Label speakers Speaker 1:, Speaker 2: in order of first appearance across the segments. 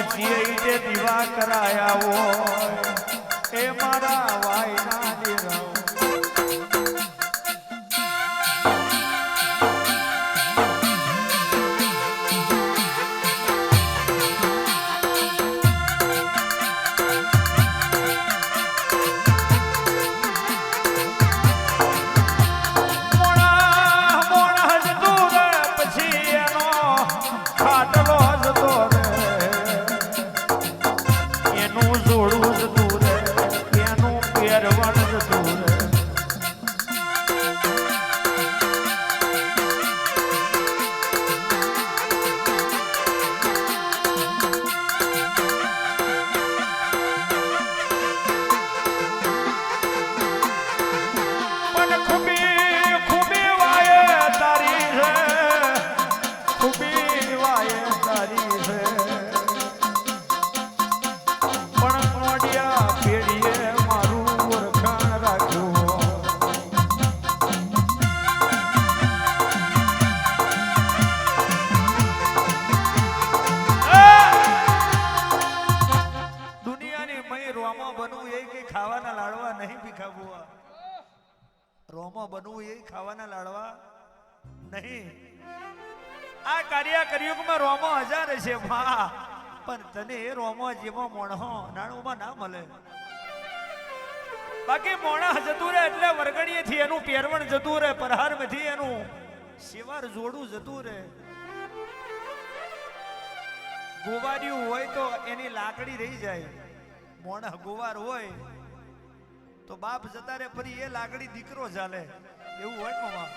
Speaker 1: ઈટે દીવા કરાયા હોય. એ મારા વાયના દીરાઓ ખાવાના લાડવા નહીં. આ કાર્ય કરિયુગમાં રોમો હજાર છે મા પણ તને એ રોમો જેવો મોણો નાણુમાં ના મળે. બાકી મોણા જતું રહે એટલે વરગડીએથી એનું પહેરવણ જતું રહે, પરહારમાંથી એનું શિવાર જોડું જતું રહે. ગોવાર્યું હોય તો એની લાકડી રહી જાય. મોણા ગોવાર હોય તો બાપ જતા રે ફરી એ લાકડી દીકરો ચાલે. એવું હોય મામા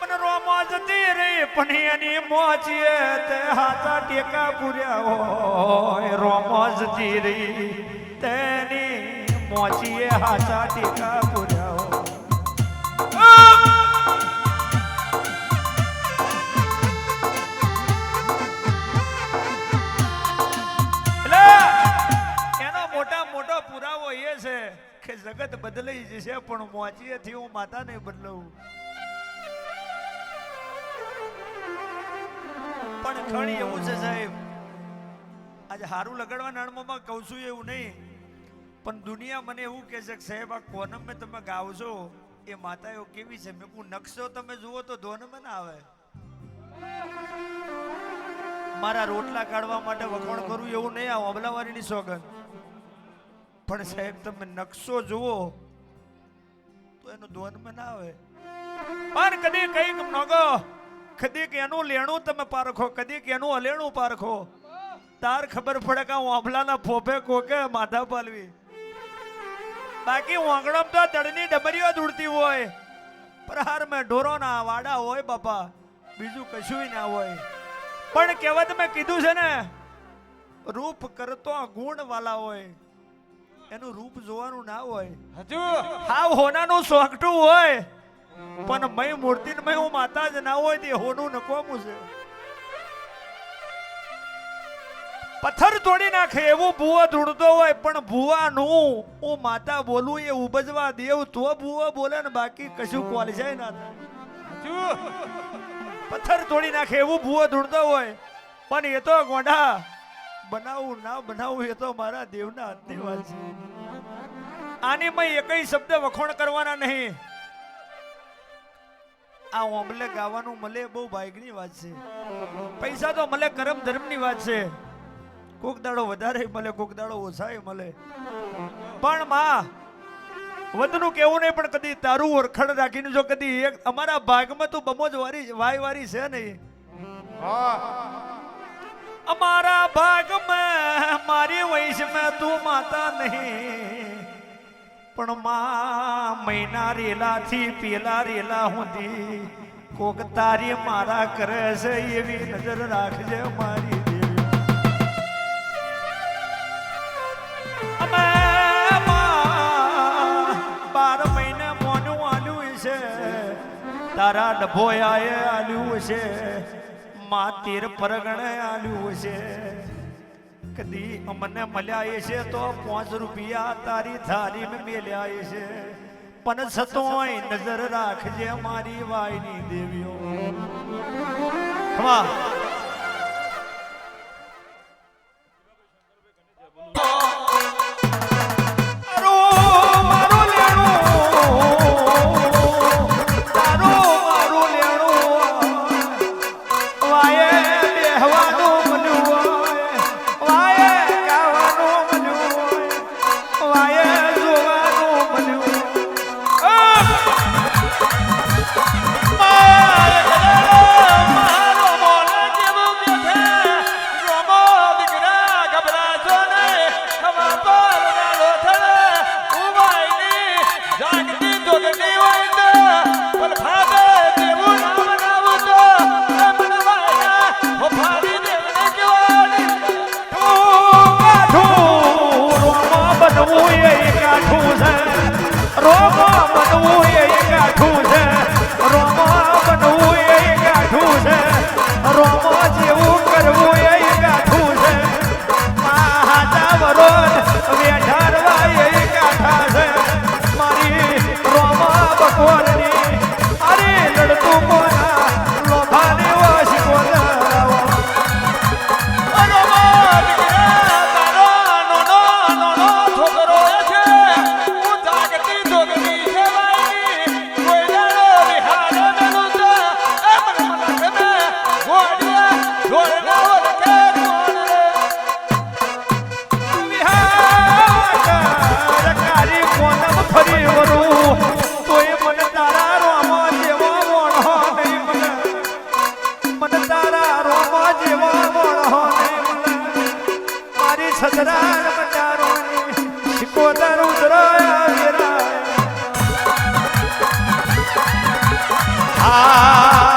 Speaker 1: પણ રોમા જતી રહી પણ એની મોચીએ તે હાથા ટેકા પૂર્યા હોય. રોમા જતી રહી તેની મોચીએ હાથા ટેકા પૂર્યા પુરાવો એ છે કે જગત બદલાઈ જશે, પણ મોચીએથી હું માતા નહીં બદલાવું. પણ ઘણી એવું છે સાહેબ, આજે હારું લગાડવા નાણમાં કહું છું એવું નહીં, પણ દુનિયા મને એવું કહે છે કે સાહેબ, આ કોનમ મેં તમે ગાવશો એ માતાઓ કેવી છે? મેં કહું, નકશો તમે જુઓ તો ધોનમાં ના આવે. મારા રોટલા કાઢવા માટે વખાણ કરું એવું નહીં, આ અમલાવારીની સોગન પણ સાહેબ, તમે નકશો જુઓ, તો એનું ધ્વનમાં ના આવે પણ કદી કંઈક નગો કદીક એનું લેણું તમે પારખો કદીક એનું અલેણું પારખો. તાર ખબર પડે કે હું આંબલાના ફોફે કોકે માથા પાલવી. બાકી વાંગડમ તો તળની ડબરીઓ દૂડતી હોય. પ્રહાર મેં ઢોરોના વાડા હોય બાપા, બીજું કશું ના હોય. પણ કહેવત મેં કીધું છે ને, રૂપ કરતો ગુણ વાલા હોય. એનું રૂપ જોવાનું ના હોય.
Speaker 2: હજુ?
Speaker 1: હાવ હોનાનું સોગટું હોય. પણ મય મૂર્તિ મય હું માતા જ ના હોય તે હોનું નકોમું છે? પથ્થર તોડી નાખે એવું ભૂવો ધૂળતો હોય પણ ભૂવાનું હું માતા બોલું એ ઉભજવા દેવ તો ભૂવો બોલે ને બાકી કશું કોલજાય ના થાય. પથ્થર તોડી નાખે એવું ભૂવો ધૂળતો હોય. પણ એ તો ગોંડા બનાવવું ના બનાવું એ તો મારા દેવના હાથની વાત છે. આની મેં એકય શબ્દ વખોણ કરવાના નહીં. આ ઓમલે ગાવાનું મળે બહુ ભાગની વાત છે. પૈસા તો મળે કરમ ધર્મની વાત છે. કોક દાડો વધારે મળે કોક દાડો ઓછાય મળે પણ માં વધનું કેવું નહીં પણ કદી તારું ઓળખણ રાખીને જો કદી એક અમારા ભાગમાં તું બમો જ વારી વાય વારી છે નહીં.
Speaker 2: હા.
Speaker 1: અમારા ભાગમાં મારી વૈશમાં તું માતા નહીં. પણ માં મહિના રેલાથી પેલા રેલા સુધી કોક તારી મારા કરે છે એવી નજર રાખજે મારી માં બાર મહિને મોનું આલ્યું છે. તારા ડભોયાએ આલ્યું છે. માં તીર પરગણે આવ્યું છે. કદી અમને મળ્યા છે તો પાંચ રૂપિયા તારી થારી મેલ્યા છે. પણ છતોય નજર રાખજે મારી વાયની દેવીઓ. વાહ. રોમો બનવું એ ગાંઠું છે. રોમો બનવું એ ગાંઠું છે. રોમો જેવું કરવું એ ગાઠું છે. મહાજાવરો আহা।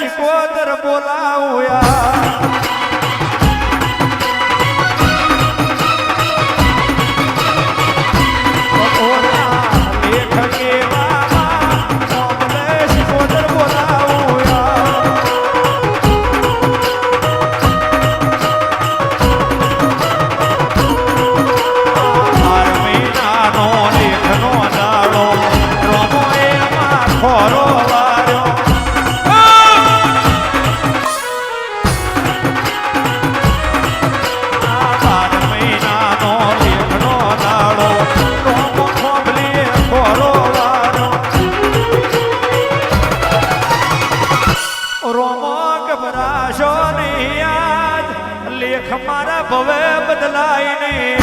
Speaker 1: શિકોતર બોલાવ્યા ભલાઈ